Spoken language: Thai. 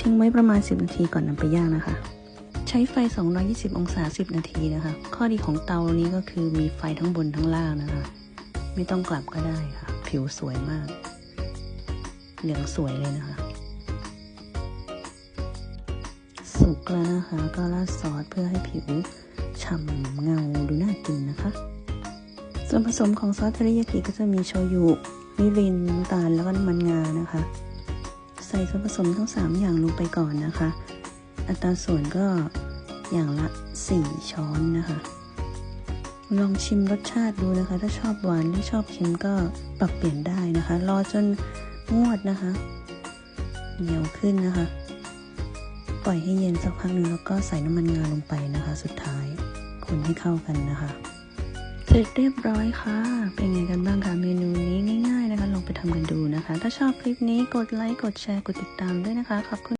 ทิ้งไว้ประมาณ 10 นาทีก่อนนำไปย่างนะคะ ใช้ไฟ 220 องศา 10 นาทีนะคะ ข้อดีของเตานี้ก็คือมีไฟทั้งบนทั้งล่างนะคะ ไม่ต้องกลับก็ได้ค่ะ ผิวสวยมาก เหลืองสวยเลยนะคะ สุกแล้วนะคะ ก็ราดซอสเพื่อให้ผิวฉ่ำเงาดูน่ากินนะคะ ส่วนผสมของซอสเทริยากิก็จะมีโชยุมิรินน้ำตาลแล้วก็น้ำมันงานะคะ ส่ส่วนผสมทั้ง 3 อย่างลงไปก่อนนะคะ อัตราส่วนก็อย่างละ 4 ช้อนนะคะ ลองชิมรสชาติดูนะคะ ถ้าชอบหวานหรือชอบเค็มก็ปรับเปลี่ยนได้นะคะ รอจนงวดนะคะเหนียวขึ้นนะคะ ปล่อยให้เย็นสักพักหนึ่งแล้วก็ใส่น้ำมันงาลงไปนะคะ สุดท้ายคนให้เข้ากันนะคะ เสร็จเรียบร้อยค่ะ เป็นไงกันบ้างคะเมนู ทำกันดูนะคะ ถ้าชอบคลิปนี้กดไลค์ กดแชร์ กดติดตามด้วยนะคะ ขอบคุณ